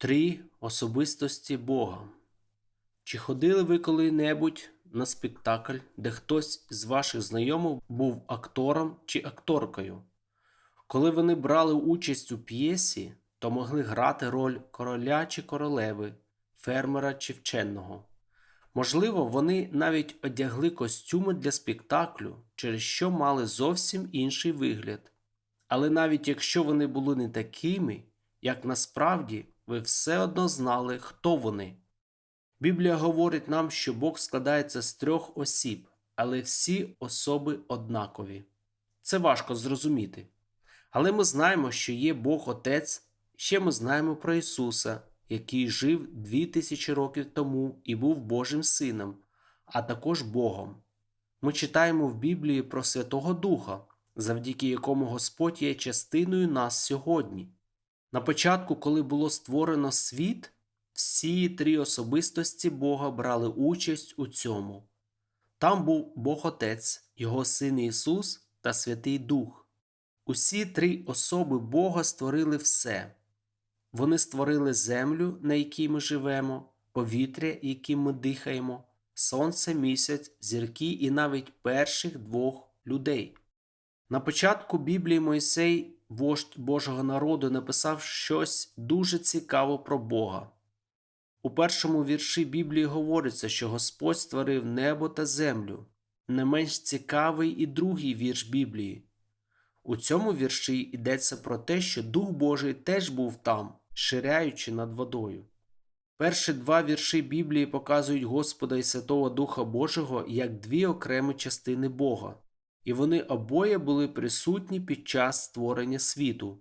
Три особистості Бога. Чи ходили ви коли-небудь на спектакль, де хтось з ваших знайомих був актором чи акторкою? Коли вони брали участь у п'єсі, то могли грати роль короля чи королеви, фермера чи вченого. Можливо, вони навіть одягли костюми для спектаклю, через що мали зовсім інший вигляд. Але навіть якщо вони були не такими, як насправді, ви все одно знали, хто вони. Біблія говорить нам, що Бог складається з трьох осіб, але всі особи однакові. Це важко зрозуміти. Але ми знаємо, що є Бог Отець, ще ми знаємо про Ісуса, який жив дві тисячі років тому і був Божим Сином, а також Богом. Ми читаємо в Біблії про Святого Духа, завдяки якому Господь є частиною нас сьогодні. На початку, коли було створено світ, всі три особистості Бога брали участь у цьому. Там був Бог Отець, Його Син Ісус та Святий Дух. Усі три особи Бога створили все. Вони створили землю, на якій ми живемо, повітря, яким ми дихаємо, сонце, місяць, зірки і навіть перших двох людей. На початку Біблії Мойсей, вождь Божого народу, написав щось дуже цікаве про Бога. У першому вірші Біблії говориться, що Господь створив небо та землю. Не менш цікавий і другий вірш Біблії. У цьому вірші йдеться про те, що Дух Божий теж був там, ширяючи над водою. Перші два вірші Біблії показують Господа і Святого Духа Божого як дві окремі частини Бога, і вони обоє були присутні під час створення світу.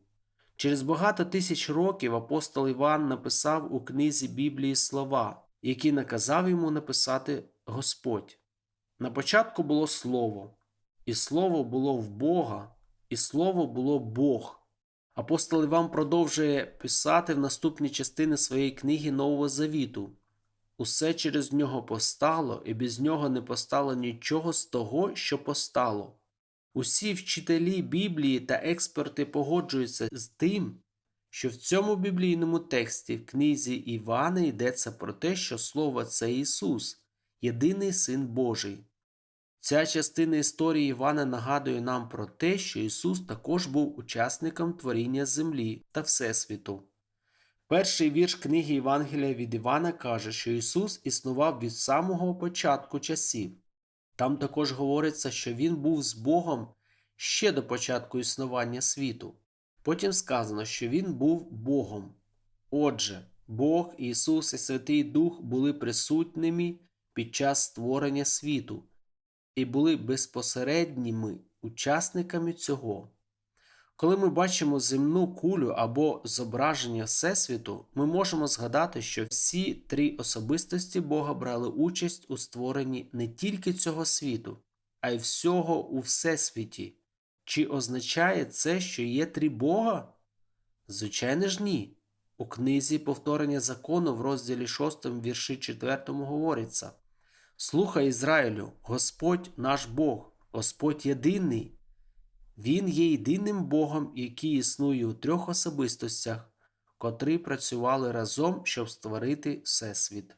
Через багато тисяч років апостол Іван написав у книзі Біблії слова, які наказав йому написати Господь. На початку було Слово, і Слово було в Бога, і Слово було Бог. Апостол Іван продовжує писати в наступній частині своєї книги Нового Завіту. Усе через нього постало, і без нього не постало нічого з того, що постало. Усі вчителі Біблії та експерти погоджуються з тим, що в цьому біблійному тексті в книзі Івана йдеться про те, що Слово це Ісус, єдиний Син Божий. Ця частина історії Івана нагадує нам про те, що Ісус також був учасником творіння землі та Всесвіту. Перший вірш книги Євангелія від Івана каже, що Ісус існував від самого початку часів. Там також говориться, що Він був з Богом ще до початку існування світу. Потім сказано, що Він був Богом. Отже, Бог, Ісус і Святий Дух були присутніми під час створення світу і були безпосередніми учасниками цього. Коли ми бачимо земну кулю або зображення Всесвіту, ми можемо згадати, що всі три особистості Бога брали участь у створенні не тільки цього світу, а й всього у Всесвіті. Чи означає це, що є три Бога? Звичайно ж ні. У книзі повторення закону в розділі 6 вірші 4 говориться Слухай Ізраїлю, Господь наш Бог, Господь єдиний. Він є єдиним Богом, який існує у трьох особистостях, котрі працювали разом, щоб створити Всесвіт.